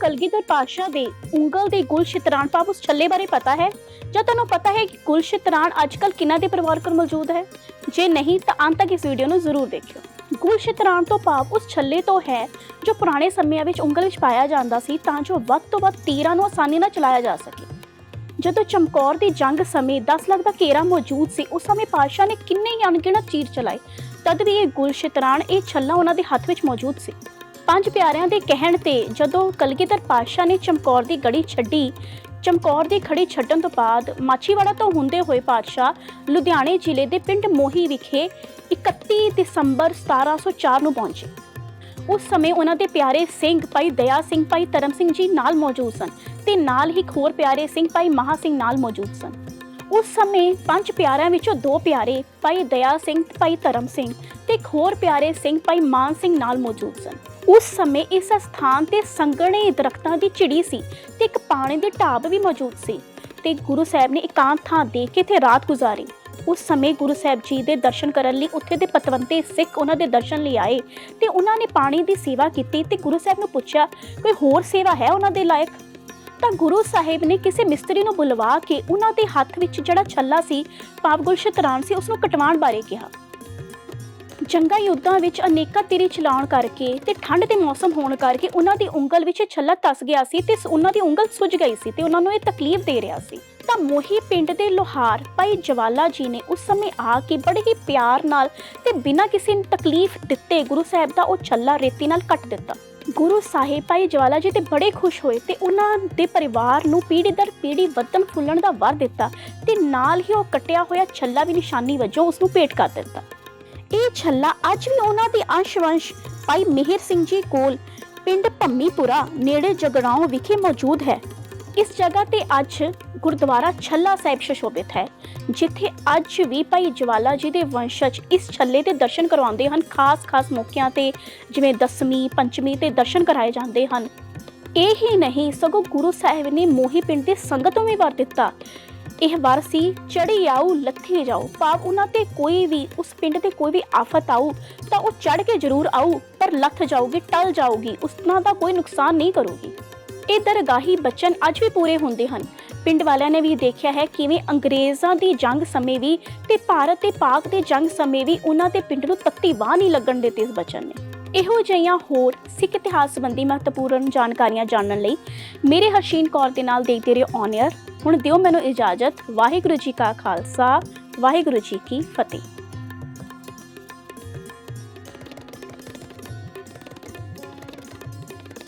ਕਲਗੀਧਰ ਪਾਸ਼ਾ ਦੇ ਉਂਗਲ ਦੇ ਗੁਲ ਸ਼ਿਤਰਾਣ ਪਾਪ ਉਸ ਛੱਲੇ ਬਾਰੇ ਪਤਾ ਹੈ? ਜਾਂ ਤੁਹਾਨੂੰ ਪਤਾ ਹੈ ਕਿ ਗੁਲ ਸ਼ਿਤਰਾਣ ਅੱਜਕੱਲ ਕਿਹਨਾਂ ਦੇ ਪਰਿਵਾਰ ਕੋਲ ਮੌਜੂਦ ਹੈ? ਜੇ ਨਹੀਂ, ਤਾਂ ਅੰਤ ਤੱਕ ਇਸ ਵੀਡੀਓ ਨੂੰ ਜ਼ਰੂਰ ਦੇਖਿਓ। ਗੁਲ ਸ਼ਿਤਰਾਣ ਤੋਂ ਭਾਵ ਉਸ ਛੱਲੇ ਤੋਂ ਹੈ ਜੋ ਪੁਰਾਣੇ ਸਮਿਆਂ ਵਿੱਚ ਉਂਗਲ ਵਿੱਚ ਪਾਇਆ ਜਾਂਦਾ ਸੀ, ਤਾਂ ਜੋ ਵੱਧ ਤੋਂ ਵੱਧ ਤੀਰਾਂ ਨੂੰ ਆਸਾਨੀ ਨਾਲ ਚਲਾਇਆ ਜਾ ਸਕੇ। ਜਦੋਂ ਚਮਕੌਰ ਦੀ ਜੰਗ ਸਮੇਂ 10 ਲੱਖ ਦਾ ਘੇਰਾ ਮੌਜੂਦ ਸੀ, ਉਸ ਸਮੇਂ ਪਾਤਸ਼ਾਹ ਨੇ ਕਿੰਨੇ ਹੀ ਅਣਗਿਣਤ ਚੀਰ ਚਲਾਏ ਤਦ ਵੀ ਇਹ ਗੁਲ ਸ਼ਿਤਰਾਣ, ਇਹ ਛੱਲਾ ਉਹਨਾਂ ਦੇ ਹੱਥ ਵਿੱਚ ਮੌਜੂਦ ਸੀ। ਪੰਜ ਪਿਆਰਿਆਂ ਦੇ ਕਹਿਣ ਤੇ ਜਦੋਂ ਕਲਗੀਧਰ ਪਾਤਸ਼ਾਹ ਨੇ ਚਮਕੌਰ ਦੀ ਗੜੀ ਛੱਡੀ, ਚਮਕੌਰ ਦੀ ਖੜੀ ਛੱਡਣ ਤੋਂ ਬਾਅਦ ਮਾਛੀਵਾੜਾ ਤੋਂ ਹੁੰਦੇ ਹੋਏ ਪਾਤਸ਼ਾਹ ਲੁਧਿਆਣੇ ਜ਼ਿਲ੍ਹੇ ਦੇ ਪਿੰਡ ਮੋਹੀ ਵਿਖੇ 31 ਦਸੰਬਰ 1704 ਨੂੰ ਪਹੁੰਚੇ। ਉਸ ਸਮੇਂ ਉਹਨਾਂ ਦੇ ਪਿਆਰੇ ਸਿੰਘ ਭਾਈ ਦਇਆ ਸਿੰਘ ਭਾਈ ਧਰਮ ਸਿੰਘ ਜੀ ਨਾਲ ਮੌਜੂਦ ਸਨ ਤੇ ਨਾਲ ਹੀ ਇੱਕ ਹੋਰ ਪਿਆਰੇ ਸਿੰਘ ਭਾਈ ਮਹਾ ਸਿੰਘ ਨਾਲ ਮੌਜੂਦ ਸਨ। ਉਸ ਸਮੇਂ ਪੰਜ ਪਿਆਰਿਆਂ ਵਿੱਚੋਂ ਦੋ ਪਿਆਰੇ ਭਾਈ ਦਇਆ ਸਿੰਘ, ਭਾਈ ਧਰਮ ਸਿੰਘ ਤੇ ਇੱਕ ਹੋਰ ਪਿਆਰੇ ਸਿੰਘ ਭਾਈ ਮਾਨ ਸਿੰਘ ਨਾਲ ਮੌਜੂਦ ਸਨ। ਉਸ ਸਮੇਂ ਇਸ ਸਥਾਨ ਤੇ ਸੰਘਣੇ ਦਰਖਤਾਂ ਦੀ ਝਿੜੀ ਸੀ ਤੇ ਇੱਕ ਪਾਣੀ ਦੇ ਢਾਬ ਵੀ ਮੌਜੂਦ ਸੀ ਤੇ ਗੁਰੂ ਸਾਹਿਬ ਨੇ ਇਕਾਂਤ ਥਾਂ ਦੇਖ ਕੇ ਇੱਥੇ ਰਾਤ ਗੁਜ਼ਾਰੀ। ਉਸ ਸਮੇਂ ਗੁਰੂ ਸਾਹਿਬ ਜੀ ਦੇ ਦਰਸ਼ਨ ਕਰਨ ਲਈ ਉੱਥੇ ਦੇ ਪਤਵੰਤੇ ਸਿੱਖ ਉਹਨਾਂ ਦੇ ਦਰਸ਼ਨ ਲਈ ਆਏ ਤੇ ਉਹਨਾਂ ਨੇ ਪਾਣੀ ਦੀ ਸੇਵਾ ਕੀਤੀ ਤੇ ਗੁਰੂ ਸਾਹਿਬ ਨੂੰ ਪੁੱਛਿਆ, ਕੋਈ ਹੋਰ ਸੇਵਾ ਹੈ ਉਹਨਾਂ ਦੇ ਲਾਇਕ? ਤਾਂ ਗੁਰੂ ਸਾਹਿਬ ਨੇ ਕਿਸੇ ਮਿਸਤਰੀ ਨੂੰ ਬੁਲਵਾ ਕੇ ਉਹਨਾਂ ਦੇ ਹੱਥ ਵਿੱਚ ਜਿਹੜਾ ਛੱਲਾ ਸੀ, ਪਾਪ ਗੁਲਸ਼ਤਰਾਨ ਸੀ ਉਸ ਨੂੰ ਕਟਵਾਉਣ ਬਾਰੇ ਕਿਹਾ। ਜੰਗਾ ਯੁੱਧਾਂ ਵਿੱਚ ਅਨੇਕਾਂ ਤੀਰੀ ਚਲਾਉਣ ਕਰਕੇ ਤੇ ਠੰਡ ਦੇ ਮੌਸਮ ਹੋਣ ਕਰਕੇ ਉਹਨਾਂ ਦੀ ਉਂਗਲ ਵਿੱਚ ਛੱਲਾ ਤਸ ਗਿਆ ਸੀ ਤੇ ਉਹਨਾਂ ਦੀ ਉਂਗਲ ਸੁੱਜ ਗਈ ਸੀ ਤੇ ਉਹਨਾਂ ਨੂੰ ਇਹ ਤਕਲੀਫ ਦੇ ਰਿਹਾ ਸੀ। ਤਾਂ ਮੋਹੀ ਪਿੰਡ ਦੇ ਲੋਹਾਰ ਭਾਈ ਜਵਾਲਾ ਜੀ ਨੇ ਉਸ ਸਮੇਂ ਆ ਕੇ ਬੜੇ ਹੀ ਪਿਆਰ ਨਾਲ ਤੇ ਬਿਨਾਂ ਕਿਸੇ ਤਕਲੀਫ ਦਿੱਤੇ ਗੁਰੂ ਸਾਹਿਬ ਦਾ ਉਹ ਛੱਲਾ ਰੇਤੀ ਨਾਲ ਕੱਟ ਦਿੱਤਾ। ਗੁਰੂ ਸਾਹਿਬ ਭਾਈ ਜਵਾਲਾ ਜੀ ਤੇ ਬੜੇ ਖੁਸ਼ ਹੋਏ ਤੇ ਉਹਨਾਂ ਦੇ ਪਰਿਵਾਰ ਨੂੰ ਪੀੜੀ ਦਰ ਪੀੜੀ ਵਧਣ ਫੁੱਲਣ ਦਾ ਵਰ ਦਿੱਤਾ ਤੇ ਨਾਲ ਹੀ ਉਹ ਕਟਿਆ ਹੋਇਆ ਛੱਲਾ ਵੀ ਨਿਸ਼ਾਨੀ ਵਜੋਂ ਉਸ ਨੂੰ ਭੇਟ ਕਰ ਦਿੱਤਾ। ਇਹ ਛੱਲਾ ਅੱਜ ਵੀ ਉਹਨਾਂ ਦੇ ਅੰਸ਼ਵੰਸ਼ ਭਾਈ ਮਿਹਰ ਸਿੰਘ ਜੀ ਕੋਲ ਪਿੰਡ ਭੰਮੀਪੁਰਾ ਨੇੜੇ ਜਗਰਾਉਂ ਵਿਖੇ ਮੌਜੂਦ ਹੈ। ਇਸ ਜਗ੍ਹਾ ਤੇ ਅੱਜ ਗੁਰਦੁਆਰਾ ਛੱਲਾ ਸਾਹਿਬ ਸ਼ਸ਼ੋਭਿਤ ਹੈ, ਜਿੱਥੇ ਅੱਜ ਵੀ ਭਾਈ ਜਵਾਲਾ ਜੀ ਦੇ ਵੰਸ਼ਜ ਇਸ ਛੱਲੇ ਦੇ ਦਰਸ਼ਨ ਕਰਵਾਉਂਦੇ ਹਨ। ਖਾਸ-ਖਾਸ ਮੌਕਿਆਂ ਤੇ ਜਿਵੇਂ ਦਸਵੀਂ ਪੰਚਮੀ ਤੇ ਦਰਸ਼ਨ ਕਰਾਏ ਜਾਂਦੇ ਹਨ। ਇਹ ਹੀ ਨਹੀਂ, ਸਗੋਂ ਗੁਰੂ ਸਾਹਿਬ ਨੇ ਮੋਹੀ ਪਿੰਡ ਦੀ ਸੰਗਤ ਨੂੰ ਵੀ ਵਰ ਦਿੱਤਾ। ਇਹ ਵਰ ਸੀ ਚੜੀ ਆਊ ਲੱਥੀ ਜਾਓ। ਭਾਵ ਉਹਨਾਂ ਤੇ ਕੋਈ ਵੀ, ਉਸ ਪਿੰਡ ਤੇ ਕੋਈ ਵੀ ਆਫਤ ਆਊ, ਤਾਂ ਉਹ ਚੜ ਕੇ ਜ਼ਰੂਰ ਆਊ, ਪਰ ਲੱਥ ਜਾਊਗੀ, ਟਲ ਜਾਊਗੀ ਉਸਨਾਂ ਦਾ ਕੋਈ ਨੁਕਸਾਨ ਨਹੀਂ ਕਰੂਗੀ। ਇਹ ਦਰਗਾਹੀ ਬਚਨ ਅੱਜ ਵੀ ਪੂਰੇ ਹੁੰਦੇ ਹਨ। ਪਿੰਡ ਵਾਲਿਆਂ ਨੇ ਵੀ ਦੇਖਿਆ ਹੈ ਕਿਵੇਂ ਅੰਗਰੇਜ਼ਾਂ ਦੀ ਜੰਗ ਸਮੇਂ ਵੀ ਤੇ ਭਾਰਤ ਤੇ ਪਾਕ ਦੇ ਜੰਗ ਸਮੇਂ ਵੀ ਉਹਨਾਂ ਦੇ ਪਿੰਡ ਨੂੰ ਪੱਤੀ ਵਾਹ ਨਹੀਂ ਲੱਗਣ ਦਿੱਤੀ ਇਸ ਬਚਨ ਨੇ। ਇਹੋ ਜਿਹੀਆਂ ਹੋਰ ਸਿੱਖ ਇਤਿਹਾਸ ਸੰਬੰਧੀ ਮਹੱਤਵਪੂਰਨ ਜਾਣਕਾਰੀਆਂ ਜਾਣਨ ਲਈ ਮੇਰੇ ਹਰਸ਼ੀਨ ਕੌਰ ਦੇ ਨਾਲ ਦੇਖਦੇ ਰਹੋ ਔਨ 에ਅਰ ਹੁਣ ਦਿਓ ਮੈਨੂੰ ਇਜਾਜ਼ਤ। ਵਾਹਿਗੁਰੂ ਜੀ ਕਾ ਖਾਲਸਾ, ਵਾਹਿਗੁਰੂ ਜੀ ਕੀ ਫਤਿਹ।